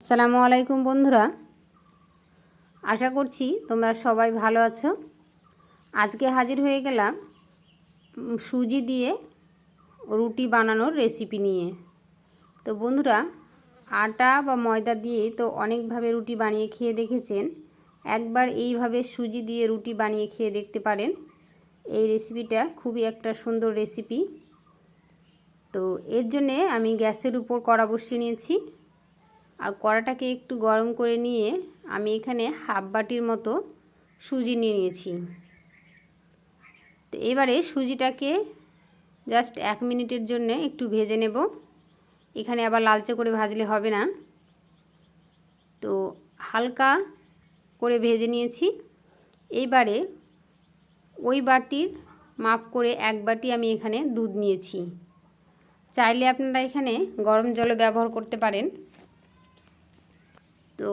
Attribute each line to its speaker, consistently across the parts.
Speaker 1: আসসালামু আলাইকুম বন্ধুরা। আশা করছি তোমরা সবাই ভালো আছো। আজকে হাজির হয়ে গেলাম সুজি দিয়ে রুটি বানানোর রেসিপি নিয়ে। তো বন্ধুরা, আটা বা ময়দা দিয়ে তো অনেকভাবে রুটি বানিয়ে খেয়ে দেখেছেন। একবার এইভাবে সুজি দিয়ে রুটি বানিয়ে খেয়ে দেখতে পারেন। এই রেসিপিটা খুবই একটা সুন্দর রেসিপি তো এর জন্যে আমি গ্যাসের উপর কড়া বসিয়ে নিয়েছি। আর কড়াটাকে একটু গরম করে নিয়ে আমি এখানে হাফ বাটির মতো সুজি নিয়ে নিয়েছি। তো এবারে সুজিটাকে জাস্ট এক মিনিটের জন্য একটু ভেজে নেব। এখানে আবার লালচে করে ভাজলে হবে না। তো হালকা করে ভেজে নিয়েছি। এইবারে ওই বাটির মাপ করে এক বাটি আমি এখানে দুধ নিয়েছি। চাইলে আপনারা এখানে গরম জলে ব্যবহার করতে পারেন। তো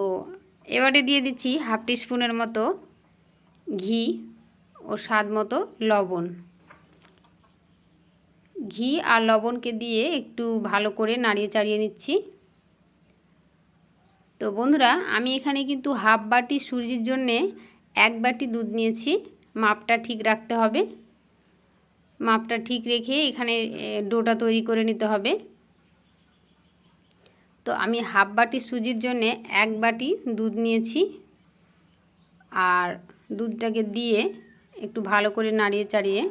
Speaker 1: এবারে দিয়ে দিচ্ছি হাফ টিস্পুনের মতো ঘি ও স্বাদ মতো লবণ। ঘি আর লবণকে দিয়ে একটু ভালো করে নাড়িয়ে চাড়িয়ে নিচ্ছি। তো বন্ধুরা, আমি এখানে কিন্তু হাফ বাটি সুজির জন্যে এক বাটি দুধ নিয়েছি। মাপটা ঠিক রাখতে হবে। মাপটা ঠিক রেখে এখানে ডোটা তৈরি করে নিতে হবে। তো আমি হাফ বাটি সুজির জন্যে এক বাটি দুধ নিয়েছি। আর দুধটাকে দিয়ে একটু ভালো করে নাড়িয়ে চাড়িয়ে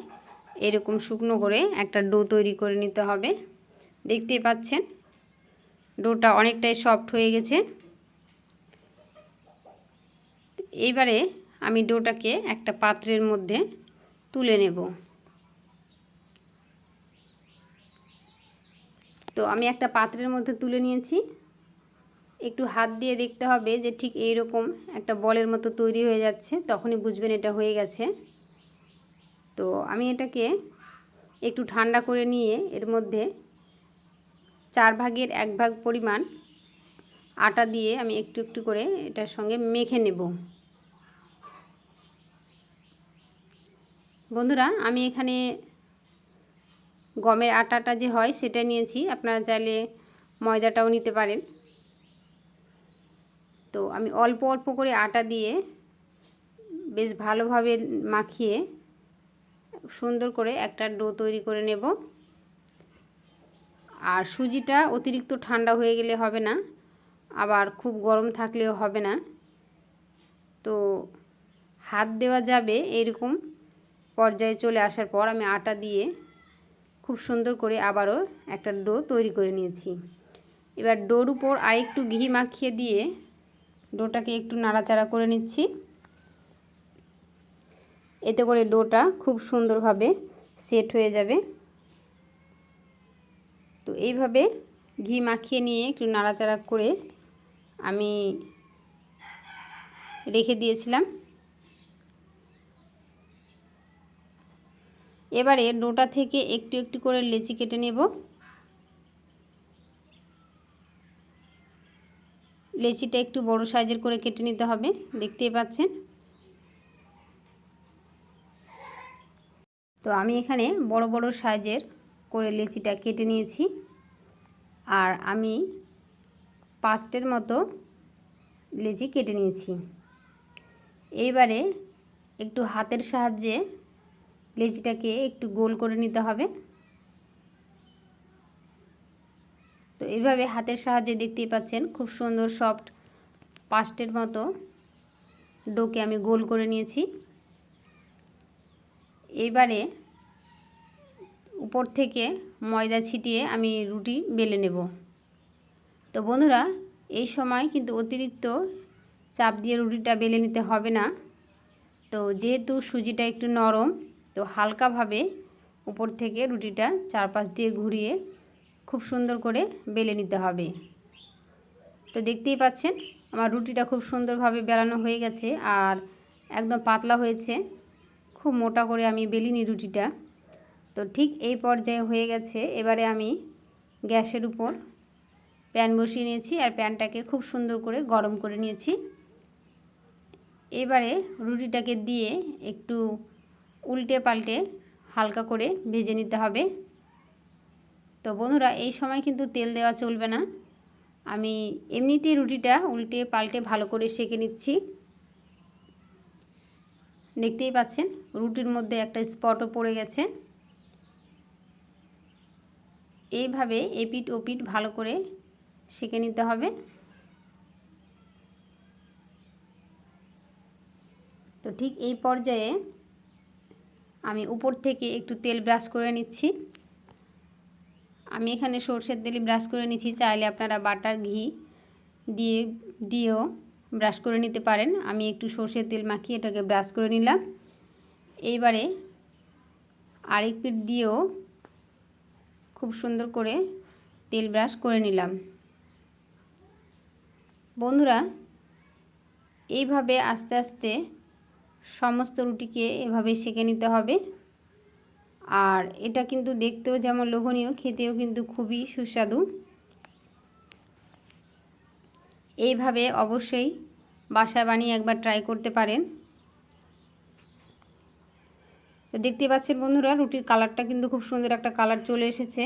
Speaker 1: এরকম শুকনো করে একটা ডো তৈরি করে নিতে হবে। দেখতেই পাচ্ছেন, ডোটা অনেকটাই সফট হয়ে গেছে। এইবারে আমি ডোটাকে একটা পাত্রের মধ্যে তুলে নেব। তো আমি একটা পাত্রের মধ্যে তুলে নিয়েছি। একটু হাত দিয়ে দেখতে হবে যে ঠিক এই রকম একটা বলের মতো তৈরি হয়ে যাচ্ছে, তখনই বুঝবেন এটা হয়ে গেছে। তো আমি এটাকে একটু ঠান্ডা করে নিয়ে এর মধ্যে চার ভাগের এক ভাগ পরিমাণ আটা দিয়ে আমি একটু একটু করে এটার সঙ্গে মেখে নেব। বন্ধুরা, আমি এখানে গমের আটাটা যে হয় সেটা নিয়েছি। আপনারা চাইলে ময়দাটাও নিতে পারেন। তো আমি অল্প অল্প করে আটা দিয়ে বেশ ভালোভাবে মাখিয়ে সুন্দর করে একটা ডো তৈরি করে নেব। আর সুজিটা অতিরিক্ত ঠান্ডা হয়ে গেলে হবে না, আবার খুব গরম থাকলেও হবে না। তো হাত দেওয়া যাবে এরকম পর্যায়ে চলে আসার পর আমি আটা দিয়ে খুব সুন্দর করে আবারও একটা ডো তৈরি করে নিয়েছি। এবার ডোর উপর আরেকটু ঘি মাখিয়ে দিয়ে ডোটাকে একটু নাড়াচাড়া করে নিচ্ছি। এতে করে ডোটা খুব সুন্দরভাবে সেট হয়ে যাবে। তো এইভাবে ঘি মাখিয়ে নিয়ে একটু নাড়াচাড়া করে আমি রেখে দিয়েছিলাম। এবারে ডোটা থেকে একটু একটু করে লেচি কেটে নেব। লেচিটা একটু বড় সাইজের করে কেটে নিতে হবে, দেখতেই পাচ্ছেন। তো আমি এখানে বড় বড় সাইজের করে লেচিটা কেটে নিয়েছি। আর আমি পাঁচটের মতো লেচি কেটে নিয়েছি। এইবারে একটু হাতের সাহায্যে লেচিটাকে একটু গোল করে নিতে হবে। তো এইভাবে হাতের সাহায্যে দেখতেই পাচ্ছেন, খুব সুন্দর সফট পাস্টের মতো ডোকে আমি গোল করে নিয়েছি। এইবারে উপর থেকে ময়দা ছিটিয়ে আমি রুটি বেলে নেব। তো বন্ধুরা, এই সময় কিন্তু অতিরিক্ত চাপ দিয়ে রুটিটা বেলে নিতে হবে না। তো যেহেতু সুজিটা একটু নরম তো হালকাভাবে উপর থেকে রুটিটা চারপাশ দিয়ে ঘুরিয়ে খুব সুন্দর করে বেলে নিতে হবে। তো দেখতেই পাচ্ছেন, আমার রুটিটা খুব সুন্দরভাবে বেলানো হয়ে গেছে আর একদম পাতলা হয়েছে। খুব মোটা করে আমি বেলিনি রুটিটা। তো ঠিক এই পর্যায়ে হয়ে গেছে। এবারে আমি গ্যাসের উপর প্যান বসিয়ে নিয়েছি আর প্যানটাকে খুব সুন্দর করে গরম করে নিয়েছি। এবারে রুটিটাকে দিয়ে একটু উল্টে পাল্টে হালকা করে ভেজে নিতে হবে। তো বন্ধুরা, এই সময় কিন্তু তেল দেওয়া চলবে না। আমি এমনিতেই রুটিটা উল্টে পাল্টে ভালো করে সেঁকে নিচ্ছি। দেখতেই পাচ্ছেন, রুটির মধ্যে একটা স্পটও পড়ে গেছে। এইভাবে এপিট ওপিট ভালো করে সেঁকে নিতে হবে। তো ঠিক এই পর্যায়ে আমি উপর থেকে একটু তেল ব্রাশ করে নিচ্ছি। আমি এখানে সর্ষের তেলই ব্রাশ করে নিচ্ছি, চাইলে আপনারা বাটার ঘি দিয়ে, দিয়েও ব্রাশ করে নিতে পারেন। আমি একটু সর্ষের তেল মাখিয়ে এটাকে ব্রাশ করে নিলাম। এইবারে আরেক পিঠ দিয়েও খুব সুন্দর করে তেল ব্রাশ করে নিলাম। বন্ধুরা, এইভাবে আস্তে আস্তে সমস্ত রুটিকে এভাবে সেঁকে নিতে হবে। আর এটা কিন্তু দেখতেও যেমন লোভনীয়, খেতেও কিন্তু খুবই সুস্বাদু। এইভাবে অবশ্যই বাসায় বানিয়ে একবার ট্রাই করতে পারেন। তো দেখতে পাচ্ছেন বন্ধুরা, রুটির কালারটা কিন্তু খুব সুন্দর একটা কালার চলে এসেছে।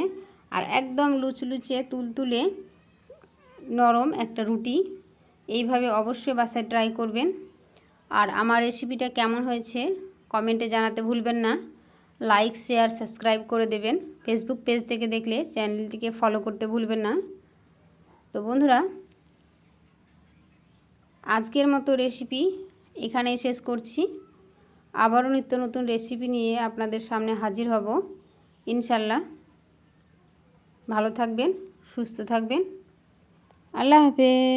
Speaker 1: আর একদম লুচলুচে, তুলতুলে, নরম একটা রুটি। এইভাবে অবশ্যই বাসায় ট্রাই করবেন। আর আমার রেসিপিটা কেমন হয়েছে কমেন্টে জানাতে ভুলবেন না। লাইক শেয়ার সাবস্ক্রাইব করে দেবেন। ফেসবুক পেজ থেকে দেখলে চ্যানেলটিকে ফলো করতে ভুলবেন না। তো বন্ধুরা, আজকের মতো রেসিপি এখানেই শেষ করছি। আবারও নিত্য নতুন রেসিপি নিয়ে আপনাদের সামনে হাজির হব। ইনশাল্লাহ ভালো থাকবেন, সুস্থ থাকবেন। আল্লাহ হাফেজ।